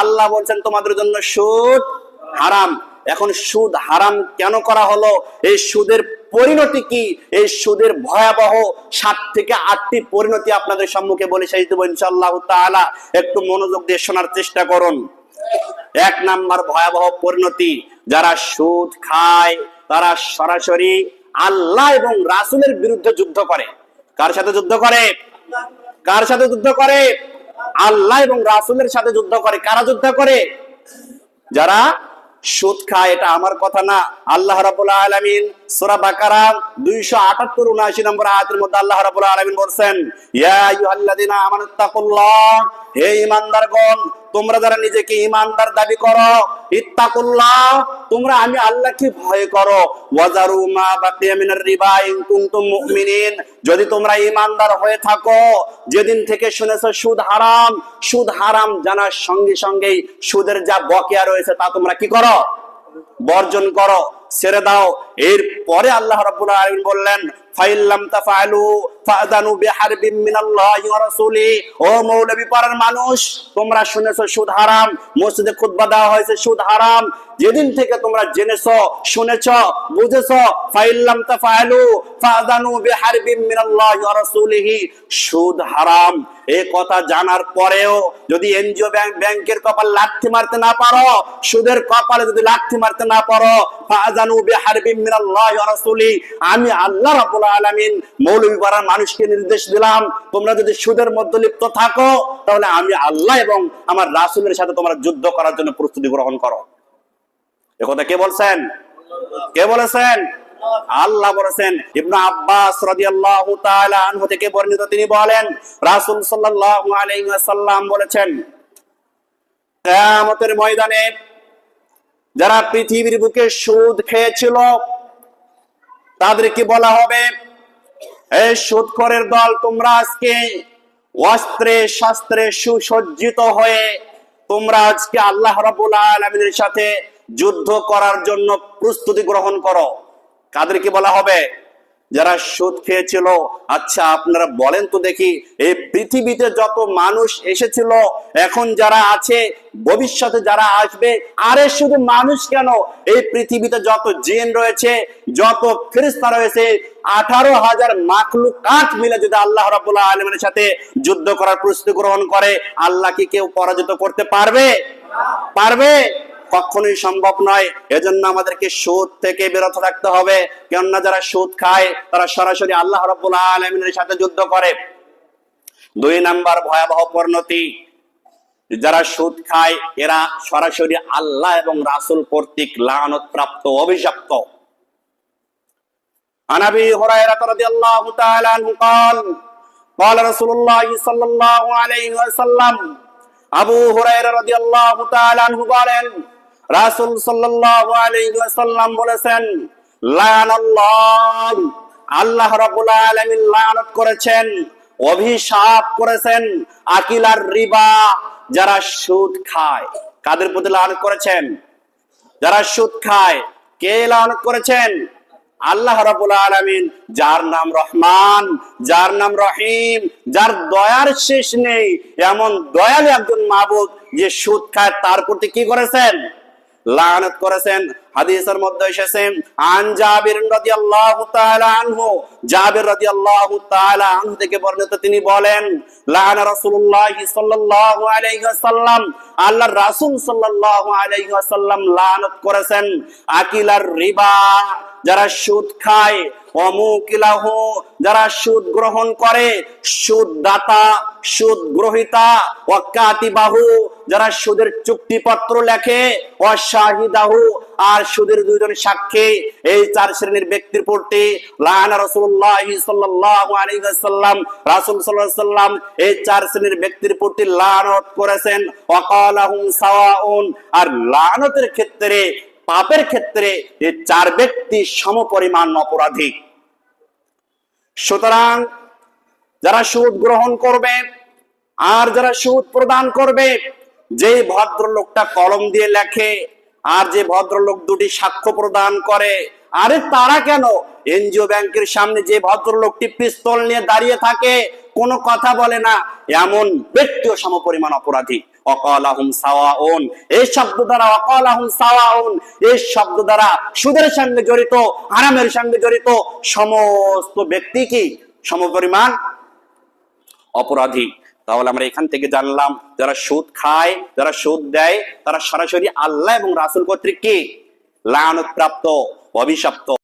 আল্লাহ বলছেন, তোমাদের জন্য সুদ হারাম। এখন সুদ হারাম কেন করা হলো? এই সুদের পরিণতি কি? এই সুদের ভয়াবহ সাত থেকে আটটি পরিণতি আপনাদের সম্মুখে বলে শেষ দেবো ইনশাআল্লাহ তাআলা। একটু মনোযোগ দিয়ে শোনার চেষ্টা করুন। এক নাম্বার ভয়াবহ পরিণতি, যারা সুদ খায়, তারা সরাসরি আল্লাহ এবং রাসূলের বিরুদ্ধে যুদ্ধ করে। কার সাথে যুদ্ধ করে? কার সাথে যুদ্ধ করে? আল্লাহ এবং রাসুলের সাথে যুদ্ধ করে, কারা যুদ্ধ করে? যারা সুদ খায়, এটা আমার কথা না। আল্লাহ রাবুল্লাহ আলমিন সূরা বাকারা 278 79 নম্বর আয়াতের মধ্যে আল্লাহ রাবুল্লাহ আলমিন বলছেন, ইয়া দিনা আমানুত্তাকুল্লাহ হে ঈমানদারগণ তোমরা যারা নিজেকে ঈমানদার দাবি করো, ইত্তাকুল্লাহ, তোমরা আমি আল্লাহকে ভয় করো। ওয়াজারু মা বাকিয়া মিনার রিবা ইন কুনতুম মুমিনিন। যদি তোমরা ঈমানদার হয়ে থাকো, যেদিন থেকে শুনেছো সুদ হারাম সুদ হারাম জানার সঙ্গে সঙ্গেই সুদের যা বকেয়া রয়েছে তা তোমরা কি করো? বর্জন করো, ছেড়ে দাও। এর পরে আল্লাহ রাব্বুল আলামিন বললেন, ফাইল্লাম তাফআলু ফাদানু বিহারবিম মিনাল্লাহি ওয়া রাসূলি। ও মানুষ, তোমরা শুনেছো সুদ হারাম, মসজিদে খুতবা দেওয়া হয়েছে সুদ হারাম। যেদিন থেকে তোমরা জেনেছো, শুনেছো, বুঝেছ ফাইল্লাম তাফআলু ফাদানু মিনাল্লাহি ওয়া রাসূলিহি, সুদ হারাম। এই কথা জানার পরেও যদি এনজিও ব্যাংক, ব্যাংকের কপাল লাথি মারতে না পারো, সুদের কপালে যদি লাথি মারতে না পারো ফাজানু বিহারবিম মিনাল্লাহি ওয়া রাসূলি, আমি আল্লাহ রাব্বুল আলামিন মৌলভী পাড়ার মানুষকে নির্দেশ দিলাম, তোমরা যদি সুদের মধ্যে লিপ্ত থাকো, তাহলে আমি আল্লাহ এবং আমার রাসূলের সাথে তোমরা যুদ্ধ করার জন্য প্রস্তুতি গ্রহণ করো। একথা কে বলছেন? কে বলেছেন? আল্লাহ বলেছেন, ইবনু আব্বাস রাদিয়াল্লাহু তাআলা আনহু থেকে বর্ণিত তিনি বলেন, রাসূল সাল্লাল্লাহু আলাইহি ওয়াসাল্লাম বলেছেন, কিয়ামতের ময়দানে যারা পৃথিবীর বুকে সুদ খেয়েছিল, তাদেরকে বলা হবে? এই সুদখোরের দল, তোমরা আজকে অস্ত্রে শাস্ত্রে সুসজ্জিত হয়ে তোমরা আজকে আল্লাহ রাবুল আলামিনের সাথে যুদ্ধ করার জন্য প্রস্তুতি গ্রহণ করো। কাদেরকে বলা হবে? যারা সুদ খেয়েছিল আচ্ছা আপনারা বলেন তো দেখি, এই পৃথিবীতে যত মানুষ এসেছিল, এখন যারা আছে, ভবিষ্যতে যারা আসবে, আরে শুধু মানুষ কেন? এই পৃথিবীতে যত জিন রয়েছে, যত ফেরেশতা রয়েছে, আঠারো হাজার মাকলু কাঠ মিলে যদি আল্লাহ রাবুল্লাহ আলমের সাথে যুদ্ধ করার প্রস্তুতি গ্রহণ করে, আল্লাহ কি কেউ পরাজিত করতে পারবে? পারবে? কখনোই সম্ভব নয় এজন্য আমাদেরকে সুদ থেকে বিরত থাকতে হবে কেননা যারা সুদ খায় তারা সরাসরি আল্লাহ রব্বুল আলমিনের সাথে যুদ্ধ করে দুই নাম্বার ভয়াবহ পরিণতি যারা সুদ খায় এরা সরাসরি আল্লাহ এবং রাসুল কর্তৃক লানত প্রাপ্ত অভিশপ্ত عن ابي هريره رضي الله تعالى عنه قال قال رسول الله صلى الله عليه وسلم আবু হুরায়রা রাদিয়াল্লাহু তাআলা আনহু বলেন রাসূল ওয়াসাল্লাম বলেছেন আল্লাহ লানত করেছেন, অভিশাপ করেছেন, আকিলার রিবা, যারা সুদ খায়। কাদের প্রতি করেছেন? যারা সুদ খায়, কে লানত করেছেন? আল্লাহ রাবুল আলামিন, যার নাম রহমান, যার নাম রহিম, যার দয়ার শেষ নেই, এমন দয়ালু একজন মাবুদ যে সুদ খায়, তার প্রতি কি করেছেন? লানত করেছেন। হাদিসের মধ্যে এসেছে, আন জাবির রাদিয়াল্লাহু তাআলা আনহু। জাবির রাদিয়াল্লাহু তাআলা আনহু থেকে বর্ণিত তিনি বলেন, লানা রাসূলুল্লাহ সাল্লাল্লাহু আলাইহি ওয়াসাল্লাম। আল্লাহর রাসূল সাল্লাল্লাহু আলাইহি ওয়াসাল্লাম লানত করেছেন, আকিলার রিবা। যারা সুদ খায় অমুকিলাহ যারা সুদ গ্রহণ করে সুদ দাতা সুদ গ্রহিতা অকাতিবাহু যারা সুদের চুক্তিপত্র লেখে অশাহিদাহু আর সুদের দুইজন সাক্ষী, এই চার শ্রেণির ব্যক্তির প্রতি এই চার শ্রেণির ব্যক্তির প্রতি লানত করেছেন। সাওয়াউন, আর লানতের ক্ষেত্রে, পাপের ক্ষেত্রে এই চার ব্যক্তি সমপরিমাণ অপরাধী। সুতরাং যারা সুদ গ্রহণ করবে, আর যারা সুদ প্রদান করবে যে ভদ্রলোকটা কলম দিয়ে লেখে, আর যে ভদ্রলোক দুটি সাক্ষ্য প্রদান করে, আরে তারা কেন? এনজিও ব্যাংকের সামনে যে ভদ্রলোকটি পিস্তল নিয়ে দাঁড়িয়ে থাকে, কোনো কথা বলে না। এমন ব্যক্তিও সমপরিমাণ অপরাধী। অকালাহুম সাওয়াউন। এই শব্দ দ্বারা অকালাহুম সাওয়াউন। এই শব্দ দ্বারা সুদের সঙ্গে জড়িত, হারামের সঙ্গে জড়িত সমস্ত ব্যক্তি কি? সমপরিমাণ অপরাধী। তাহলে আমরা এখান থেকে জানলাম, যারা সুদ খায়, যারা সুদ দেয়, তারা সরাসরি আল্লাহ এবং রাসুল কর্তৃক কি? লায়নত প্রাপ্ত, অভিশপ্ত।